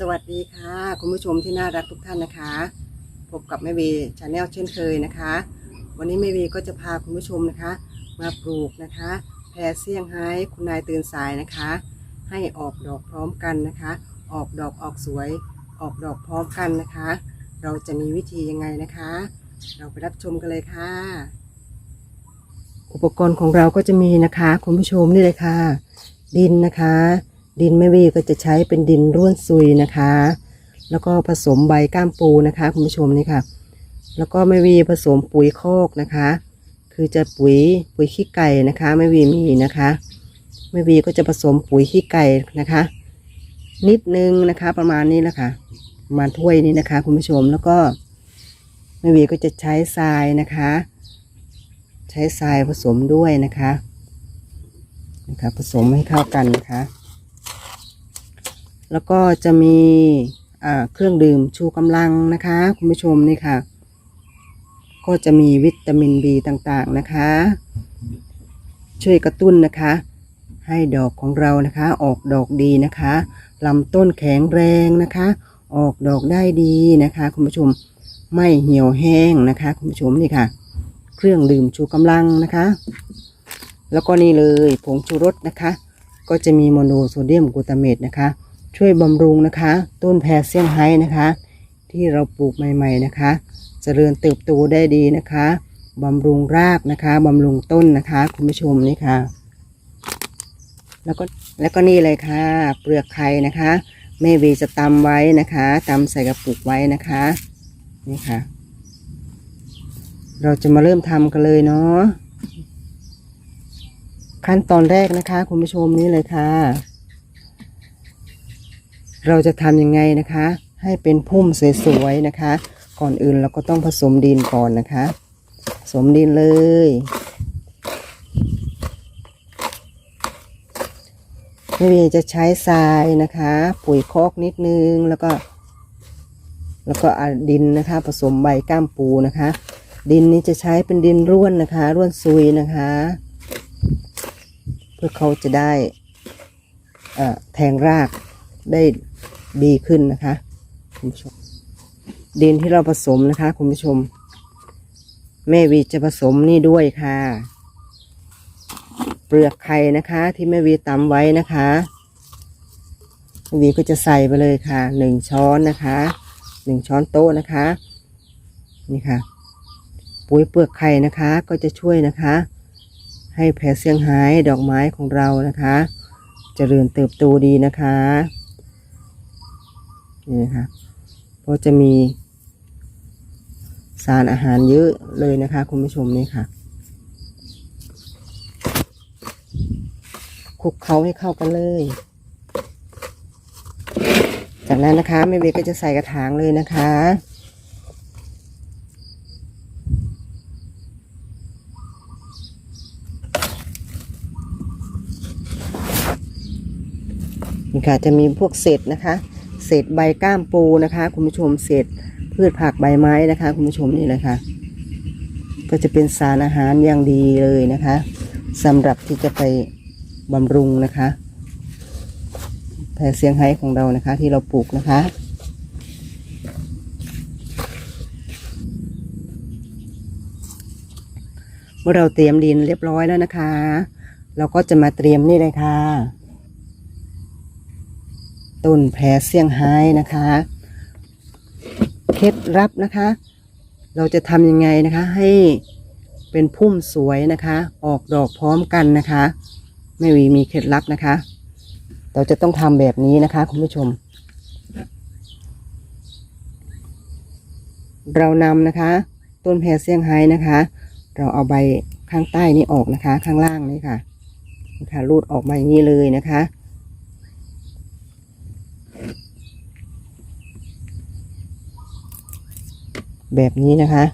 สวัสดีค่ะ คุณผู้ชมที่น่ารักทุกท่านนะคะ พบกับแม่วีชาแนลเช่นเคยนะคะ วันนี้แม่วีก็จะพาคุณผู้ชมนะคะ มาปลูกนะคะ แพรเซี่ยงไฮ้คุณนายตื่นสายนะคะ ให้ออกดอกพร้อมกันนะคะ ออกดอกออกสวย ออกดอกพร้อมกันนะคะ เราจะมีวิธียังไงนะคะ เราไปรับชมกันเลยค่ะ อุปกรณ์ของเราก็จะมีนะคะ คุณผู้ชมนี่เลยค่ะ ดินนะคะ ดินแม่วีก็จะใช้เป็นดินร่วนซุยนะคะ แล้วก็ผสมใบก้ามปูนะคะคุณผู้ชมนี่ค่ะ แล้วก็แม่วีผสมปุ๋ยคอกนะคะ คือจะปุ๋ยปุ๋ยขี้ไก่นะคะแม่วีมีนะคะแม่วีก็จะผสมปุ๋ยขี้ไก่นะคะ นิดนึงนะคะ ประมาณนี้แหละค่ะประมาณถ้วยนี้นะคะ คุณผู้ชมแล้วก็แม่วีก็จะใช้ทรายนะคะ ใช้ทรายผสมด้วยนะคะนะคะผสมให้เข้ากันนะคะ แล้วก็จะมีเครื่องดื่มชูกำลังนะคะ คุณผู้ชมนี่ค่ะ ก็จะมีวิตามิน B ต่างๆนะคะ ช่วยกระตุ้นนะคะ ให้ดอกของเรานะคะ ออกดอกดีนะคะลำต้นแข็งแรงนะคะ ออกดอกได้ดีนะคะ คุณผู้ชมไม่เหี่ยวแห้งนะคะ คุณผู้ชมนี่ค่ะ เครื่องดื่มชูกำลังนะคะ แล้วก็นี่เลยผงชูรสนะคะ ก็จะมีโมโนโซเดียมกลูตาเมตนะคะ ช่วยบำรุงนะคะ ต้นแพรเซี่ยงไฮ้นะคะ ที่เราปลูกใหม่ๆนะคะเจริญเติบโตได้ดีนะคะบำรุงรากนะคะบำรุงต้นนะคะ คุณผู้ชมนี่ค่ะ แล้วก็แล้วก็นี่เลยค่ะ เปลือกไข่นะคะแม่วีจะตำไว้นะคะตำใส่กระปุกไว้นะคะนี่ค่ะ เราจะมาเริ่มทำกันเลยเนาะขั้นตอนแรกนะคะ คุณผู้ชมนี่เลยค่ะ เราจะทำยังไงนะคะ ให้เป็นพุ่มสวยๆนะคะ ก่อนอื่นเราก็ต้องผสมดินก่อนนะคะผสมดินเลยแม่วีจะใช้ทรายนะคะ ปุ๋ยคอกนิดนึงแล้วก็ แล้วก็อาดินนะคะ ผสมใบก้ามปูนะคะ ดินนี้จะใช้เป็นดินร่วนนะคะ ร่วนซุยนะคะ เพื่อเขาจะได้แทงรากได้ ดีขึ้นนะคะคุณผู้ชม ดินที่เราผสมนะคะคุณผู้ชม แม่วีจะผสมนี่ด้วยค่ะ เปลือกไข่นะคะ ที่แม่วีตำไว้นะคะแม่วีก็จะใส่ไปเลยค่ะหนึ่งช้อนนะคะหนึ่งช้อนโต๊ะนะคะ นี่ค่ะปุ๋ยเปลือกไข่นะคะ ก็จะช่วยนะคะ ให้แผลเสียงหายดอกไม้ของเรานะคะจเจริญเติบโตดีนะคะ นี่นะคะก็จะมี สารอาหารเยอะเลยนะคะคุณผู้ชมนี่ค่ะคลุกเคล้าให้เข้ากันเลย จากนั้นนะคะแม่เบก็จะใส่กระถางเลยนะคะนี่ค่ะจะมีพวกเศษนะคะ เศษใบก้ามปูนะคะ คุณผู้ชมเศษพืชผักใบไม้นะคะ คุณผู้ชมนี่เลยค่ะ ก็จะเป็นสารอาหารอย่างดีเลยนะคะสำหรับที่จะไปบำรุงนะคะแพรเสียงไฮ้ของเรานะคะ ที่เราปลูกนะคะ เมื่อเราเตรียมดินเรียบร้อยแล้วนะคะ เราก็จะมาเตรียมนี่เลยค่ะ ต้นแพรเซี่ยงไฮ้นะคะ เคล็ดลับนะคะ เราจะทำยังไงนะคะ ให้เป็นพุ่มสวยนะคะ ออกดอกพร้อมกันนะคะแม่วีมีเคล็ดลับนะคะ เราจะต้องทำแบบนี้นะคะคุณผู้ชม เรานำนะคะ ต้นแพรเซี่ยงไฮ้นะคะ เราเอาใบข้างใต้นี้ออกนะคะ ข้างล่างนี่ค่ะนะคะรูดออกมาอย่างนี้เลยนะคะ แบบนี้นะคะ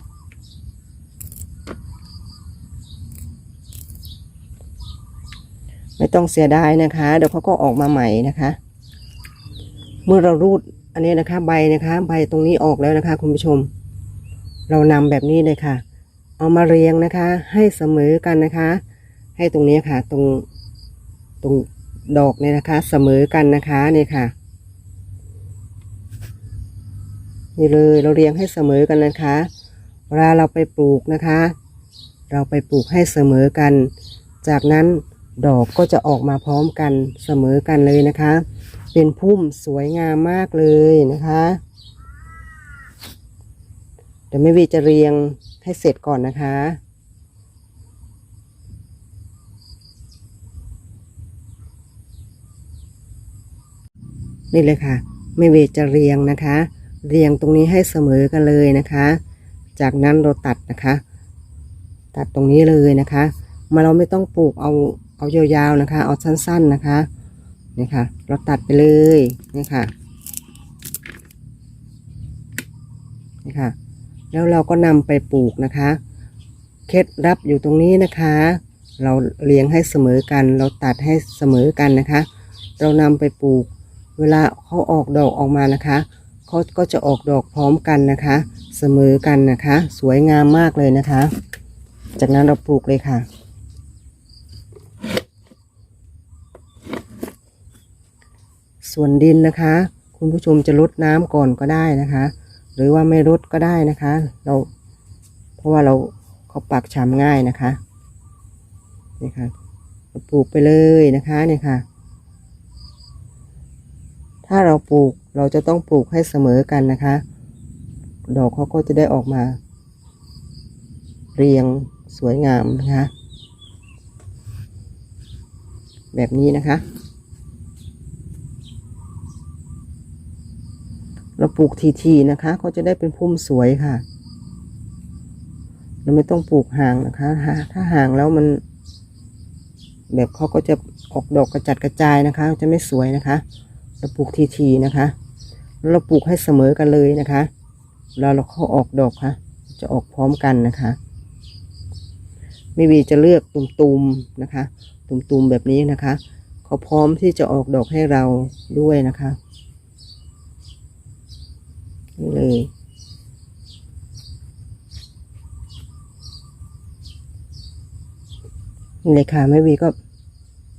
ไม่ต้องเสียดายนะคะ เดี๋ยวเขาก็ออกมาใหม่นะคะ เมื่อเรารูดอันนี้นะคะ ใบนะคะ ใบตรงนี้ออกแล้วนะคะ คุณผู้ชม เรานำแบบนี้เลยค่ะ เอามาเรียงนะคะ ให้เสมอกันนะคะ ให้ตรงนี้ค่ะ ตรงตรงดอกเนี่ยนะคะ เสมอกันนะคะเนี่ยค่ะ นี่เลยเราเรียงให้เสมอกันนะคะเวลาเราไปปลูกนะคะ เราไปปลูกให้เสมอกัน จากนั้นดอกก็จะออกมาพร้อมกันเสมอกันเลยนะคะ เป็นพุ่มสวยงามมากเลยนะคะเดี๋ยวแม่วีจะเรียงให้เสร็จก่อนนะคะนี่เลยค่ะแม่เวจะเรียงนะคะ เรียงตรงนี้ให้เสมอกันเลยนะคะ จากนั้นเราตัดนะคะ ตัดตรงนี้เลยนะคะ มาเราไม่ต้องปลูกเอาเอายาวๆนะคะ เอาสั้นๆนะคะนี่ค่ะ เราตัดไปเลยนี่ค่ะนี่ค่ะ แล้วเราก็นำไปปลูกนะคะ เคล็ดลับอยู่ตรงนี้นะคะ เราเลี้ยงให้เสมอกัน เราตัดให้เสมอกันนะคะ เรานำไปปลูก เวลาเขาออกดอกออกมานะคะ เขาก็จะออกดอกพร้อมกันนะคะ เสมอกันนะคะ สวยงามมากเลยนะคะ จากนั้นเราปลูกเลยค่ะ ส่วนดินนะคะ คุณผู้ชมจะลดน้ำก่อนก็ได้นะคะ หรือว่าไม่ลดก็ได้นะคะ เราเพราะว่าเราเขาปักชำง่ายนะคะนี่ค่ะเราปลูกไปเลยนะคะนี่ค่ะ ถ้าเราปลูกเราจะต้องปลูกให้เสมอกันนะคะ ดอกเขาก็จะได้ออกมา เรียงสวยงามนะคะ แบบนี้นะคะ เราปลูกทีๆนะคะเขาจะได้เป็นพุ่มสวยค่ะ เราไม่ต้องปลูกห่างนะคะ ถ้าถ้าห่างแล้วมัน แบบเขาก็จะออกดอกกระจัดกระจายนะคะ จะไม่สวยนะคะ เราปลูกทีๆนะคะแล้วเราปลูกให้เสมอกันเลยนะคะแล้วเราเข้าออกดอกค่ะ จะออกพร้อมกันนะคะไม่วีจะเลือกตุ่มๆนะคะ ตุ่มๆแบบนี้นะคะเขาพร้อมที่จะออกดอกให้เราด้วยนะคะนี่เลยนี่เลยค่ะแม่วีก็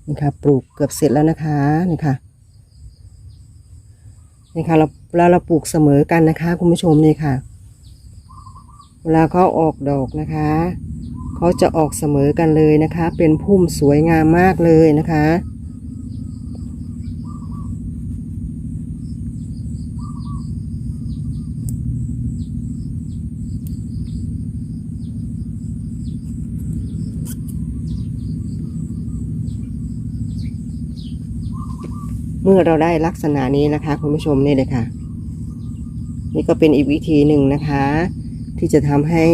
นี่ค่ะปลูกเกือบเสร็จแล้วนะคะนี่ค่ะ นี่ค่ะเราเราเราปลูกเสมอกันนะคะ คุณผู้ชมนี่ค่ะ เวลาเขาออกดอกนะคะเขาจะออกเสมอกันเลยนะคะ เป็นพุ่มสวยงามมากเลยนะคะ เมื่อเราได้ลักษณะนี้นะคะ คุณผู้ชมนี่เลยค่ะ นี่ก็เป็นอีกวิธีหนึ่งนะคะ ที่จะทำให้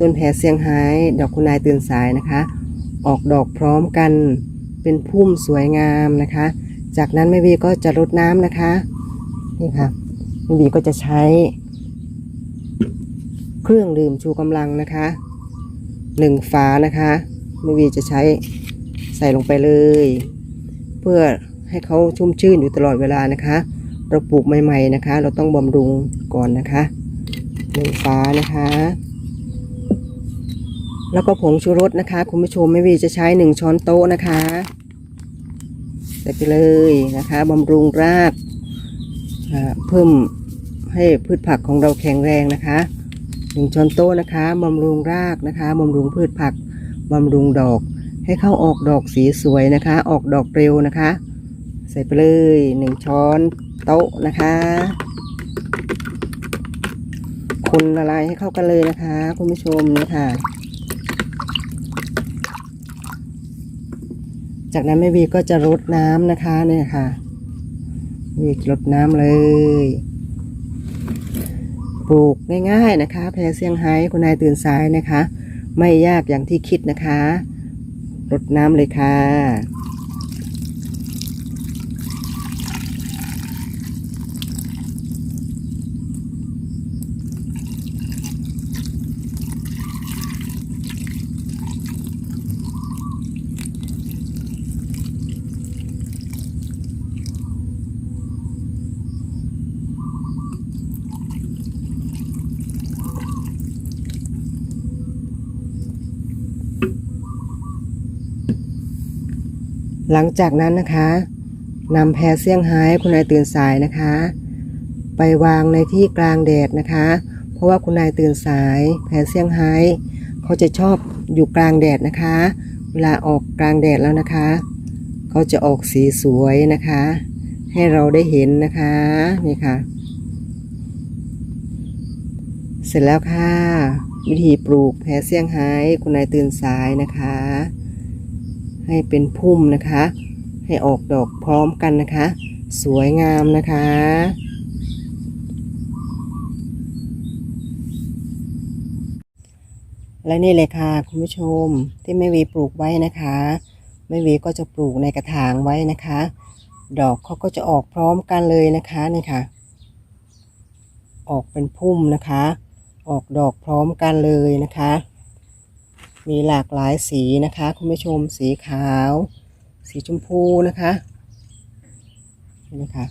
ต้นแพรเซียงไฮ้ดอกคุณนายตื่นสายนะคะ ออกดอกพร้อมกันเป็นพุ่มสวยงามนะคะ จากนั้นแม่วีก็จะรดน้ำนะคะ นี่ค่ะแม่วีก็จะใช้ เครื่องดื่มชูกำลังนะคะหนึ่งฝานะคะแม่วีจะใช้ใส่ลงไปเลย เพื่อ ให้เขาชุ่มชื่นอยู่ตลอดเวลานะคะ เราปลูกใหม่ ๆนะคะ เราต้องบำรุงก่อนนะคะหนึ่งฟ้านะคะ แล้วก็ผงชูรสนะคะคุณผู้ชมไม่วีจะใช้หนึ่งช้อนโต๊ะนะคะใส่ไปเลยนะคะบำรุงรากเพิ่มให้พืชผักของเราแข็งแรงนะคะหนึ่งช้อนโต๊ะนะคะบำรุงรากนะคะบำรุงพืชผักบำรุงดอก ให้เข้าออกดอกสีสวยนะคะ ออกดอกเร็วนะคะ ใส่ไปเลยหนึ่งช้อนโต๊ะนะคะ คนละลายให้เข้ากันเลยนะคะ คุณผู้ชมนี่ค่ะจากนั้นแม่วีก็จะรดน้ำนะคะเนี่ยค่ะวีรดน้ำเลย ปลูกง่ายๆนะคะ แพรเซียงไฮ้คุณนายตื่นสายนะคะ ไม่ยากอย่างที่คิดนะคะ รดน้ำเลยค่ะ หลังจากนั้นนะคะนำแพรเซี่ยงไฮ้คุณนายตื่นสายนะคะ ไปวางในที่กลางแดดนะคะ เพราะว่าคุณนายตื่นสายแผนเซี่ยงไฮ้เขาจะชอบอยู่กลางแดดนะคะ เวลาออกกลางแดดแล้วนะคะ เขาจะออกสีสวยนะคะ ให้เราได้เห็นนะคะนี่ค่ะ เสร็จแล้วค่ะ วิธีปลูกแพรเซี่ยงไฮ้คุณนายตื่นสายนะคะ ให้เป็นพุ่มนะคะ ให้ออกดอกพร้อมกันนะคะ สวยงามนะคะและนี่เลยค่ะคุณผู้ชมที่แม่วีปลูกไว้นะคะแม่วีก็จะปลูกในกระถางไว้นะคะ ดอกเขาก็จะออกพร้อมกันเลยนะคะนี่ค่ะ ออกเป็นพุ่มนะคะ ออกดอกพร้อมกันเลยนะคะ มีหลากหลายสีนะคะ คุณผู้ชมสีขาว สีชมพูนะคะนี่นะคะ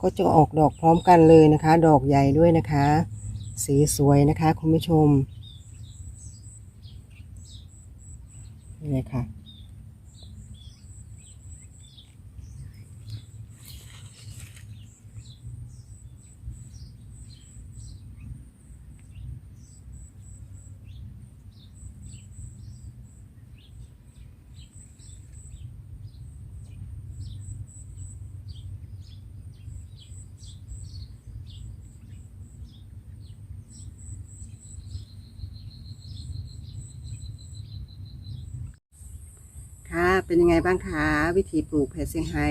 ก็จะออกดอกพร้อมกันเลยนะคะ ดอกใหญ่ด้วยนะคะ สีสวยนะคะ คุณผู้ชมนี่ค่ะ ค่ะ เป็นยังไงบ้างคะ วิธีปลูกเพชรเซี่ยงไฮ้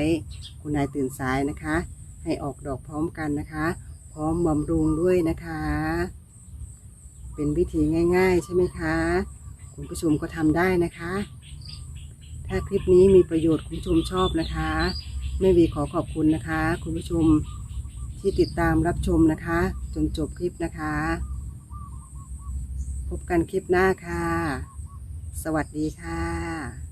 คุณนายตื่นสายนะคะ ให้ออกดอกพร้อมกันนะคะ พร้อมบำรุงด้วยนะคะ เป็นวิธีง่าย ๆ ใช่ไหมคะ คุณผู้ชมก็ทำได้นะคะ ถ้าคลิปนี้มีประโยชน์คุณผู้ชมชอบนะคะแม่วีขอขอบคุณนะคะ คุณผู้ชมที่ติดตามรับชมนะคะ จนจบคลิปนะคะ พบกันคลิปหน้าค่ะ สวัสดีค่ะ